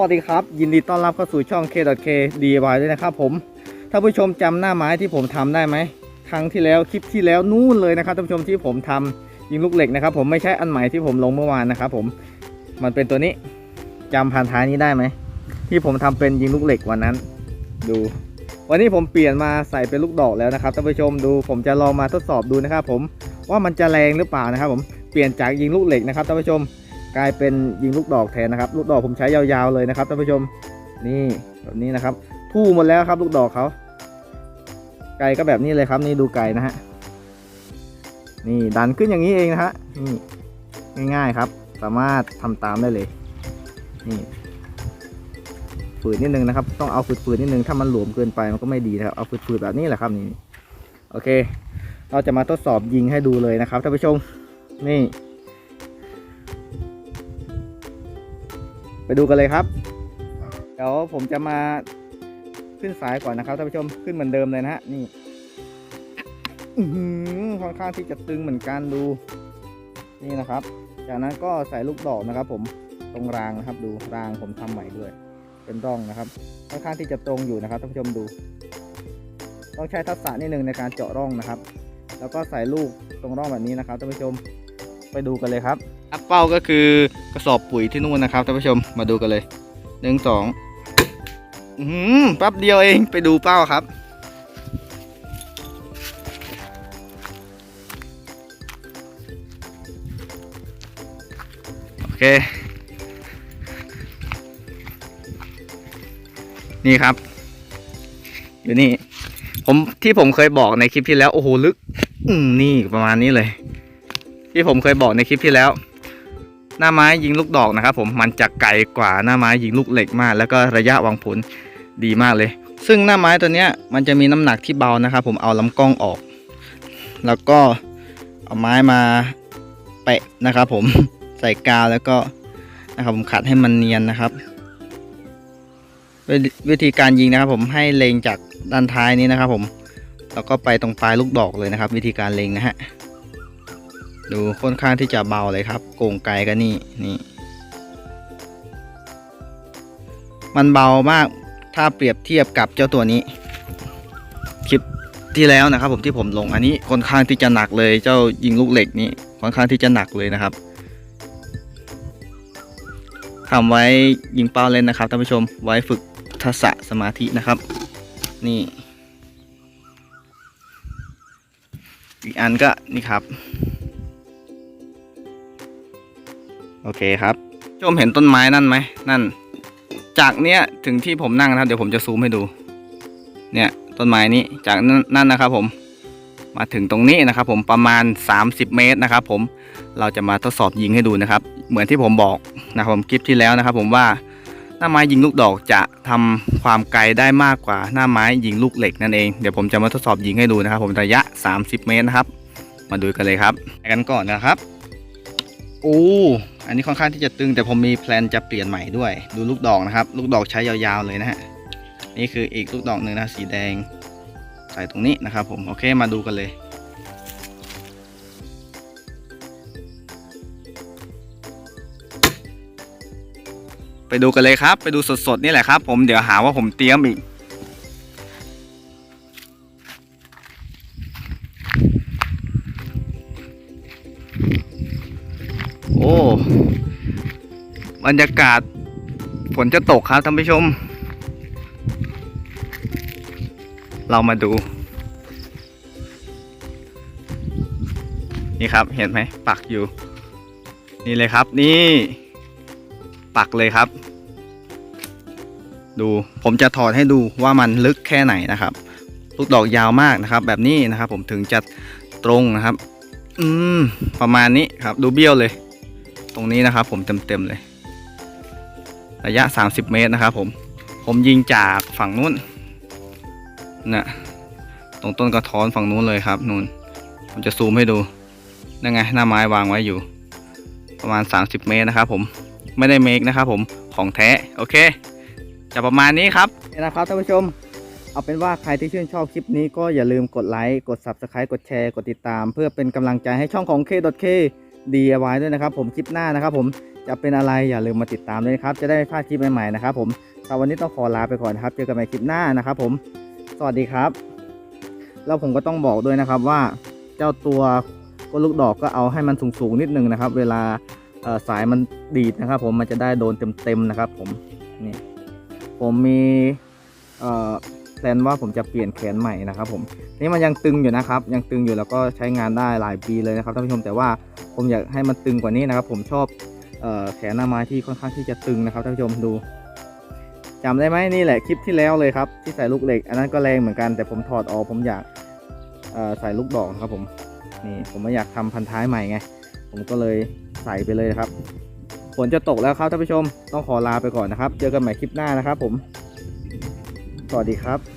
วัสดีครับ ยินดีต้อนรับเข้าสู่ช่อง K.K DIY ด้วยนะครับผมท่านผู้ชมจำหน้าไม้ที่ผมทำได้ไหมครั้งที่แล้วคลิปที่แล้วนู่นเลยนะครับท่านผู้ชมที่ผมทำยิงลูกเหล็กนะครับ ผมไม่ใช่อันใหม่ที่ผมลงเมื่อวานนะครับผมมันเป็นตัวนี้จำพันท้ายนี้ได้ไหมที่ผมทำเป็นยิงลูกเหล็กวันนั้น ดู วันนี้ผมเปลี่ยนมาใส่เป็นลูกดอกแล้วนะครับท่านผู้ชมดูผมจะลองมาทดสอบดูนะครับผมว่ามันจะแรงหรือเปล่านะครับผมเปลี่ยนจากยิงลูกเหล็กนะครับท่านผู้ชม กลายเป็นยิงลูกดอกแทนนะครับ ลูกดอกผมใช้ยาวๆเลยนะครับท่านผู้ชมนี่แบบนี้นะครับทู่หมดแล้วครับ ลูกดอกเขาไก่ก็แบบนี้เลยครับ นี่ดูไก่นะฮะนี่ดันขึ้นอย่างนี้เองนะฮะนี่ง่ายๆครับ สามารถทำตามได้เลยนี่ฝืดนิดนึงนะครับ ต้องเอาฝืดๆนิดนึงถ้ามันหลวมเกินไปมันก็ไม่ดีนะครับเอาฝืดๆแบบนี้แหละครับนี่โอเค เราจะมาทดสอบยิงให้ดูเลยนะครับท่านผู้ชมนี่ ไปดูกันเลยครับ เดี๋ยวผมจะมาขึ้นสายก่อนนะครับท่านผู้ชมขึ้นเหมือนเดิมเลยนะฮะนี่ค่อนข้างที่จะตึงเหมือนกันดู นี่นะครับ จากนั้นก็ใส่ลูกดอกนะครับ ผมตรงรางนะครับ ดูรางผมทำใหม่ด้วย เป็นร่องนะครับค่อนข้างที่จะตรงอยู่นะครับท่านผู้ชมดู ต้องใช้ทักษะนิดนึงในการเจาะร่องนะครับ แล้วก็ใส่ลูกตรงร่องแบบนี้นะครับท่านผู้ชมไปดูกันเลยครับ อัพเป้าก็คือกระสอบปุ๋ยที่นู่นนะครับท่านผู้ชมมาดูกันเลยหนึ่งสองอืมแป๊บเดียวเองไปดูเป้าครับ โอเค นี่ครับ อยู่นี่ ผมที่ผมเคยบอกในคลิปที่แล้ว โอ้โห ลึก อืมนี่ประมาณนี้เลย ที่ผมเคยบอกในคลิปที่แล้ว หน้าไม้ยิงลูกดอกนะครับผมมันจะไกลกว่าหน้าไม้ยิงลูกเหล็กมาก แล้วก็ระยะวางผลดีมากเลย ซึ่งหน้าไม้ตัวเนี้ยมันจะมีน้ำหนักที่เบานะครับผมเอาลำกล้องออก แล้วก็เอาไม้มาแปะนะครับผมใส่กาวแล้วก็นะครับผมขัดให้มันเนียนนะครับวิวิธีการยิงนะครับผมให้เล็งจากด้านท้ายนี้นะครับผมแล้วก็ไปตรงปลายลูกดอกเลยนะครับ วิธีการเล็งนะฮะ ดูค่อนข้างที่จะเบาเลยครับโก่งไกลก็นี่นี่ มันเบามากถ้าเปรียบเทียบกับเจ้าตัวนี้ คลิปที่แล้วนะครับ ผมที่ผมลงอันนี้ค่อนข้างที่จะหนักเลยเจ้ายิงลูกเหล็กนี้ค่อนข้างที่จะหนักเลยนะครับทำไว้ยิงเป้าเล่นนะครับท่านผู้ชมไว้ฝึกทักษะสมาธินะครับ นี่ อีกอันก็นี่ครับ โอเคครับชมเห็นต้นไม้นั่นไหมนั่น จากเนี้ยถึงที่ผมนั่งนะครับ เดี๋ยวผมจะซูมให้ดู เนี่ยต้นไม้นี้จากนั่นนะครับ ผมมาถึงตรงนี้นะครับ ผมประมาณ 30 เมตรนะครับ ผมเราจะมาทดสอบยิงให้ดูนะครับ เหมือนที่ผมบอกนะครับผมคลิปที่แล้วนะครับ ผมว่าหน้าไม้ยิงลูกดอกจะทำความไกลได้มากกว่าหน้าไม้ยิงลูกเหล็กนั่นเองเดี๋ยวผมจะมาทดสอบยิงให้ดูนะครับ ผมระยะ 30 เมตรนะครับ มาดูกันเลยครับไปกันก่อนนะครับโอ้ อันนี้ค่อนข้างที่จะตึงแต่ผมมีแพลนจะเปลี่ยนใหม่ด้วย ดูลูกดอกนะครับ ลูกดอกใช้ยาวๆเลยนะฮะนี่คืออีกลูกดอกหนึ่งนะสีแดง ใส่ตรงนี้นะครับ ผมโอเคมาดูกันเลยไปดูกันเลยครับ ไปดูสดๆนี่แหละครับ ผมเดี๋ยวหาว่าผมเตรียมอีก อ้บรรยากาศฝนจะตกครับท่านผู้ชม เรามาดู นี่ครับเห็นไหมปักอยู่ นี่เลยครับนี่ ปักเลยครับ ดูผมจะถอดให้ดูว่ามันลึกแค่ไหนนะครับ ลูกดอกยาวมากนะครับ แบบนี้นะครับ ผมถึงจะตรงนะครับ อืมประมาณนี้ครับ ดูเบี้ยวเลย ตรงนี้นะครับผมเต็มๆเลย ระยะ 30 เมตรนะครับผม ผมยิงจากฝั่งนู้นนะตรงต้นกระท้อนฝั่งนู้นเลยครับนู่นผมจะซูมให้ดูนั่นไงหน้าไม้วางไว้อยู่ ประมาณ 30 เมตรนะครับผมไม่ได้เมคนะครับผมของแท้โอเค จะประมาณนี้ครับนี่นะครับท่านผู้ชม เอาเป็นว่าใครที่ชื่นชอบคลิปนี้ก็อย่าลืมกดไลค์กด Subscribe กดแชร์กดติดตาม เพื่อเป็นกำลังใจให้ช่องของ K.K DIY ด้วยนะครับ ผมคลิปหน้านะครับ ผมจะเป็นอะไรอย่าลืมมาติดตามด้วยนะครับ จะได้ไม่พลาดคลิปใหม่ๆนะครับ ผมสำหรับวันนี้ต้องขอลาไปก่อนนะครับ เจอกันใหม่คลิปหน้านะครับ ผมสวัสดีครับ แล้วผมก็ต้องบอกด้วยนะครับว่าเจ้าตัวก้นลูกดอกก็เอาให้มันสูงๆนิดนึงนะครับ เวลาสายมันดีดนะครับ ผมมันจะได้โดนเต็มๆนะครับ ผมนี่ผมมีเอ่อ แพลนว่าผมจะเปลี่ยนแขนใหม่นะครับผมนี่มันยังตึงอยู่นะครับ ยังตึงอยู่แล้วก็ใช้งานได้หลายปีเลยนะครับท่านผู้ชมแต่ว่าผมอยากให้มันตึงกว่านี้นะครับ ผมชอบออแขนหน้าไม้ที่ค่อนข้างที่จะตึงนะครับท่านผู้ชมดูจำได้ไหมนี่แหละคลิปที่แล้วเลยครับที่ใส่ลูกเหล็ก อันนั้นก็แรงเหมือนกันแต่ผมถอดออกผมอยากใส่ลูกดอกนะครับผมนี่ผมไม่อยากทำพันท้ายใหม่ไงผมก็เลยใส่ไปเลยนะครับฝนจะตกแล้วครับท่านผู้ชมต้องขอลาไปก่อนนะครับ เจอกันใหม่คลิปหน้านะครับผม สวัสดีครับ